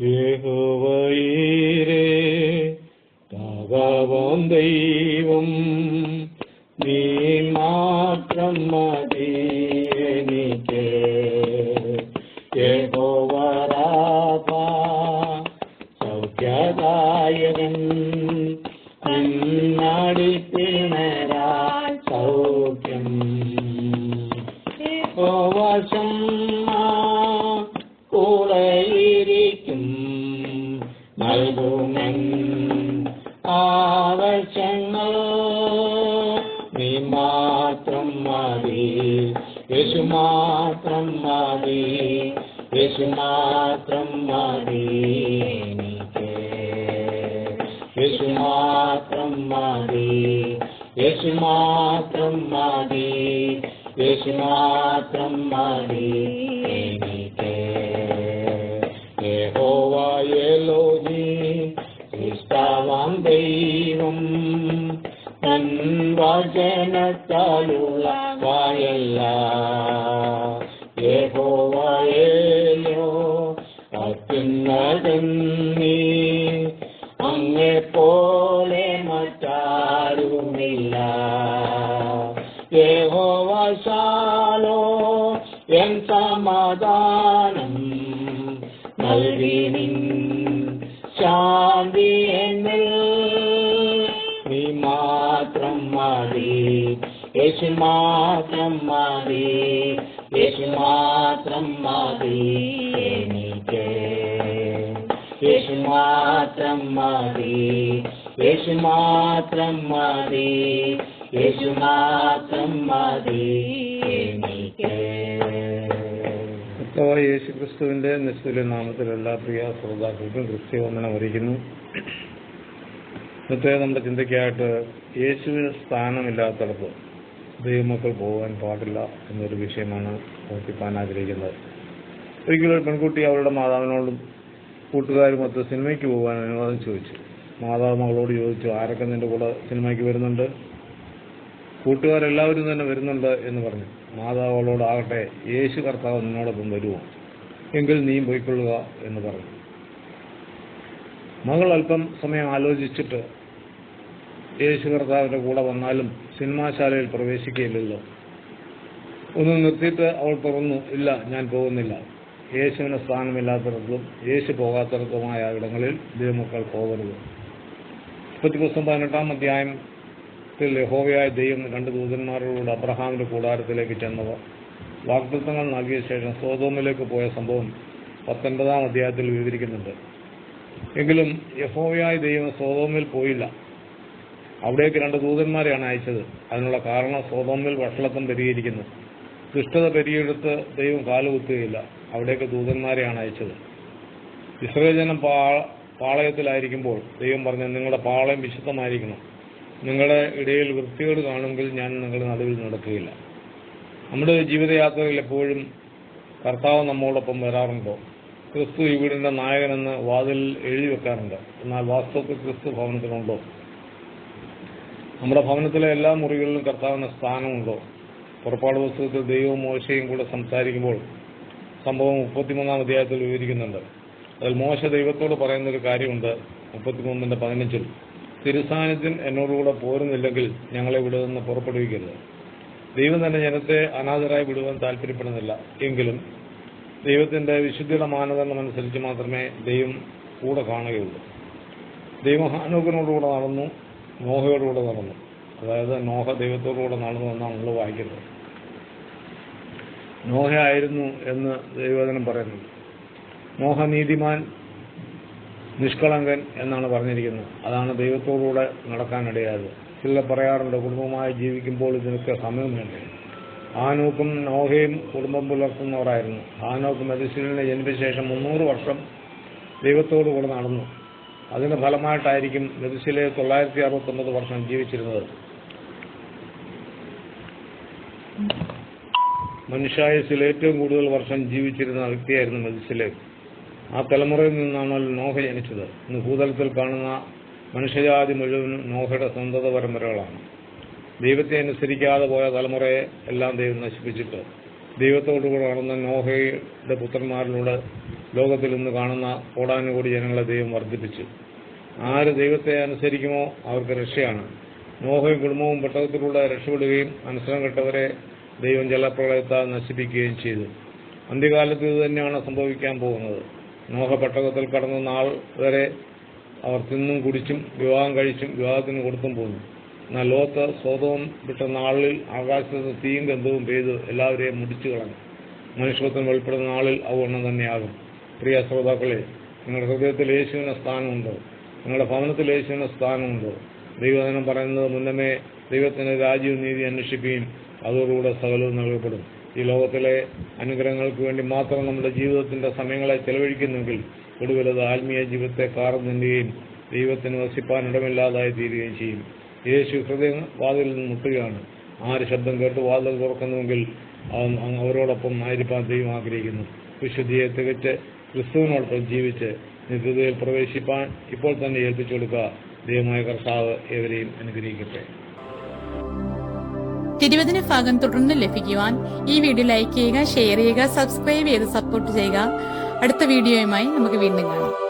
യഹോവയീരേ തകവം ദൈവം നീ മാത്രം മതി എനിക്ക്. യഹോവരാപ സൗഖ്യദായകൻ ഇന്നടിപ്പിണരാൽ സൗഖ്യം. വശം യേശു മാത്രം മതി യേശു മാത്രം മതി എനിക്ക് യേശു മാത്രം മതി യേശു മാത്രം മതി യേശു മാത്രം മതി എനിക്ക് യഹോവയലോജി ഇഷ്ടവാം ദൈവം തൻ വചനത്താലുള്ള വായല്ല യഹോവയലോ അത്യുന്നതന്നീ അങ്ങെ പോലെ മറ്റാരുമില്ല യഹോവശാലോ എൻ സമാധാനം നൽകിനിൻ ശാന്തി എന്നിൽ മതി യേശു മാത്രം മതി യേശു മാത്രം മതി എനിക്ക് യേശു മാത്രം മതി യേശു മാത്രം മതി യേശു മാത്രം മതി എനിക്ക് യേശു ക്രിസ്തുവിന്റെ നിശ്ചല നാമത്തിൽ എല്ലാ പ്രിയ ശ്രോതാക്കൾക്കും ക്രിസ്ത്യവന്ദനം അറിയിക്കുന്നു. ഇന്നത്തെ നമ്മുടെ ചിന്തയ്ക്കായിട്ട് യേശുവിന് സ്ഥാനമില്ലാത്തടത്ത് ദൈവമക്കൾ പോകാൻ പാടില്ല എന്നൊരു വിഷയമാണ് ഓർപ്പിക്കാൻ ആഗ്രഹിക്കുന്നത്. ഒരിക്കലും ഒരു പെൺകുട്ടി അവളുടെ മാതാവിനോടും കൂട്ടുകാരുമൊത്ത് സിനിമയ്ക്ക് പോകാൻ അനുവാദം ചോദിച്ചു. മാതാവ് മകളോട് ചോദിച്ചു ആരൊക്കെ നിന്റെ കൂടെ സിനിമയ്ക്ക് വരുന്നുണ്ട്? കൂട്ടുകാരെല്ലാവരും തന്നെ വരുന്നുണ്ട് എന്ന് പറഞ്ഞു. മാതാവ് അവളോട് യേശു കർത്താവ് നിന്നോടൊപ്പം വരുമോ എങ്കിൽ നീ പോയിക്കൊള്ളുക എന്ന് പറഞ്ഞു. മകൾ അല്പം സമയം ആലോചിച്ചിട്ട് യേശു കർത്താവിന്റെ കൂടെ വന്നാലും സിനിമാശാലയിൽ പ്രവേശിക്കുകയില്ലല്ലോ. ഒന്ന് നിർത്തിയിട്ട് അവൾ തുറന്നു ഇല്ല ഞാൻ പോകുന്നില്ല. യേശുവിന് സ്ഥാനമില്ലാത്തിടത്തും യേശു പോകാത്തിടത്തുമായ ഇടങ്ങളിൽ ദൈവമക്കൾ പോകരുത്. മുപ്പത്തി പുസ്തകം പതിനെട്ടാം അധ്യായം ത്തിൽ യഹോവയായ ദൈവം രണ്ട് ദൂതന്മാരോട് അബ്രഹാമിന്റെ കൂടാരത്തിലേക്ക് ചെന്നവർ വാഗ്ദത്തങ്ങൾ നൽകിയ ശേഷം സോതോമിലേക്ക് പോയ സംഭവം പത്തൊൻപതാം അധ്യായത്തിൽ വിവരിക്കുന്നുണ്ട്. എങ്കിലും യഹോവയായ ദൈവം സോതോമിൽ പോയില്ല. അവിടേക്ക് രണ്ട് ദൂതന്മാരെയാണ് അയച്ചത്. അതിനുള്ള കാരണം സോതോമിൽ വഷളത്വം പെരുകിയിരിക്കുന്നു. ദുഷ്ടത പെരുകിയെടുത്ത് ദൈവം കാലുകുത്തുകയില്ല അവിടേക്ക് ദൂതന്മാരെയാണ് അയച്ചത്. ഇസ്രയേൽ ജനം പാ പാളയത്തിലായിരിക്കുമ്പോൾ ദൈവം പറഞ്ഞു നിങ്ങളുടെ പാളയം വിശുദ്ധമായിരിക്കണം നിങ്ങളുടെ ഇടയിൽ വൃത്തികേട് കാണുമെങ്കിൽ ഞാൻ നിങ്ങളുടെ നടുവിൽ നടക്കുകയില്ല. നമ്മുടെ ജീവിതയാത്രയിൽ എപ്പോഴും കർത്താവ് നമ്മോടൊപ്പം വരാറുണ്ടോ? ക്രിസ്തു ഈ വീടിന്റെ നായകനെന്ന് വാതിൽ എഴുതി വെക്കാറുണ്ട്. എന്നാൽ വാസ്തവത്തിൽ ക്രിസ്തു ഭവനത്തിനുണ്ടോ നമ്മുടെ ഭവനത്തിലെ എല്ലാ മുറികളിലും കർത്താവിന് സ്ഥാനമുണ്ടോ? പുറപ്പാട് പുസ്തകത്തിൽ ദൈവവും മോശയും കൂടെ സംസാരിക്കുമ്പോൾ സംഭവം മുപ്പത്തിമൂന്നാം അധ്യായത്തിൽ വിവരിക്കുന്നുണ്ട്. അതിൽ മോശ ദൈവത്തോട് പറയുന്ന ഒരു കാര്യമുണ്ട് മുപ്പത്തിമൂന്നിന്റെ പതിനഞ്ചിൽ. തിരുസാന്നിധ്യം എന്നോടുകൂടെ പോരുന്നില്ലെങ്കിൽ ഞങ്ങളെ ഇവിടെ നിന്ന് പുറപ്പെടുവിക്കരുത്. ദൈവം തന്നെ ജനത്തെ അനാഥരായി വിടുവാൻ താല്പര്യപ്പെടുന്നില്ല. എങ്കിലും ദൈവത്തിന്റെ വിശുദ്ധിയുടെ മാനദണ്ഡം അനുസരിച്ച് മാത്രമേ ദൈവം കൂടെ കാണുകയുള്ളൂ. ദൈവം ഹാനോക്കിനോടുകൂടെ നടന്നു നോഹയോടുകൂടെ നടന്നു. അതായത് നോഹ ദൈവത്തോടുകൂടെ നടന്നു എന്നാണ് നമ്മൾ വായിക്കുന്നത്. നോഹയായിരുന്നു എന്ന് ദൈവവചനം പറയുന്നു നോഹ നീതിമാൻ നിഷ്കളങ്കൻ എന്നാണ് പറഞ്ഞിരിക്കുന്നത്. അതാണ് ദൈവത്തോടുകൂടെ നടക്കാനിടയായത്. ചില പറയാറുണ്ട് കുടുംബമായി ജീവിക്കുമ്പോൾ ഇതിനൊക്കെ സമയം വേണ്ടേ? ആനോക്കും നോഹയും കുടുംബം പുലർത്തുന്നവരായിരുന്നു. ആനോക്ക് മെതിശീലിനെ ജനിച്ച ശേഷം മുന്നൂറ് വർഷം ദൈവത്തോടു കൂടെ നടന്നു. അതിന്റെ ഫലമായിട്ടായിരിക്കും മെതിശിലെ തൊള്ളായിരത്തി അറുപത്തൊമ്പത് വർഷം ജീവിച്ചിരുന്നത്. മനുഷ്യായുസിൽ ഏറ്റവും കൂടുതൽ വർഷം ജീവിച്ചിരുന്ന വ്യക്തിയായിരുന്നു മെതിശിലെ ആ തലമുറയിൽ നിന്നാണ് നോഹ ജനിച്ചത്. ഇന്ന് ഭൂതലത്തിൽ കാണുന്ന മനുഷ്യജാതി മുഴുവനും നോഹയുടെ സ്വന്തത പരമ്പരകളാണ്. ദൈവത്തെ അനുസരിക്കാതെ പോയ തലമുറയെ എല്ലാം ദൈവം നശിപ്പിച്ചിട്ട് ദൈവത്തോടുകൂടെ കാണുന്ന നോഹയുടെ പുത്രന്മാരിലൂടെ ലോകത്തിൽ നിന്ന് കാണുന്ന കോടാനുകൂടി ജനങ്ങളെ ദൈവം വർദ്ധിപ്പിച്ചു. ആര് ദൈവത്തെ അനുസരിക്കുമോ അവർക്ക് രക്ഷയാണ്. നോഹയും കുടുംബവും പെട്ടകത്തിലൂടെ രക്ഷപ്പെടുകയും അനുസരണം കെട്ടവരെ ദൈവം ജലപ്രളയത്താൽ നശിപ്പിക്കുകയും ചെയ്തു. അന്ത്യകാലത്ത് ഇത് തന്നെയാണ് സംഭവിക്കാൻ പോകുന്നത്. നോഹ പെട്ടകത്തിൽ കടന്ന നാൾ വരെ അവർ തിന്നും കുടിച്ചും വിവാഹം കഴിച്ചും വിവാഹത്തിന് കൊടുത്തും പോന്നു. ലോകത്ത് സ്വതവും വിട്ട നാളിൽ ആകാശത്ത് തീയും ഗന്ധവും പെയ്ത് എല്ലാവരെയും മുടിച്ചു കളഞ്ഞു. മനുഷ്യത്വം വെളിപ്പെടുന്ന നാളിൽ അവണ്ണം തന്നെയാകും. പ്രിയ ശ്രോതാക്കളെ നിങ്ങളുടെ ഹൃദയത്തിൽ യേശുവിന് സ്ഥാനമുണ്ടോ? നിങ്ങളുടെ ഭവനത്തിൽ യേശുവിന് സ്ഥാനമുണ്ടോ? ദൈവദിനം പറയുന്നത് മുന്നമേ ദൈവത്തിന്റെ രാജ്യവും നീതി അന്വേഷിക്കുകയും അതോടുകൂടെ സകലവും നൽകപ്പെടും. ഈ ലോകത്തിലെ അനുഗ്രഹങ്ങൾക്ക് വേണ്ടി മാത്രം നമ്മുടെ ജീവിതത്തിന്റെ സമയങ്ങളെ ചെലവഴിക്കുന്നെങ്കിൽ ഒടുവിലത് ആത്മീയ ജീവിതത്തെ കാർന്നിന്റുകയും ദൈവത്തിന് വസിപ്പാൻ ഇടമില്ലാതായി തീരുകയും ചെയ്യും. യേശു ഹൃദയം വാതിലിൽ മുട്ടുകയാണ്. ആര് ശബ്ദം കേട്ട് വാതിൽ തുറക്കുന്നുവെങ്കിൽ അവരോടൊപ്പം ആയിരിക്കാൻ ദൈവം ആഗ്രഹിക്കുന്നു. വിശുദ്ധിയെ തികച്ച് ക്രിസ്തുവിനോടൊപ്പം ജീവിച്ച് നിത്യതയിൽ പ്രവേശിപ്പാൻ ഇപ്പോൾ തന്നെ ഏൽപ്പിച്ചു കൊടുക്കുക. ദൈവമായ കർത്താവ് ഏവരെയും അനുഗ്രഹിക്കട്ടെ. തിരുവതിന് ഭാഗം തുടർന്ന് ലഭിക്കുവാൻ ഈ വീഡിയോ ലൈക്ക് ചെയ്യുക ഷെയർ ചെയ്യുക സബ്സ്ക്രൈബ് ചെയ്ത് സപ്പോർട്ട് ചെയ്യുക. അടുത്ത വീഡിയോയുമായി നമുക്ക് വീണ്ടും കാണാം.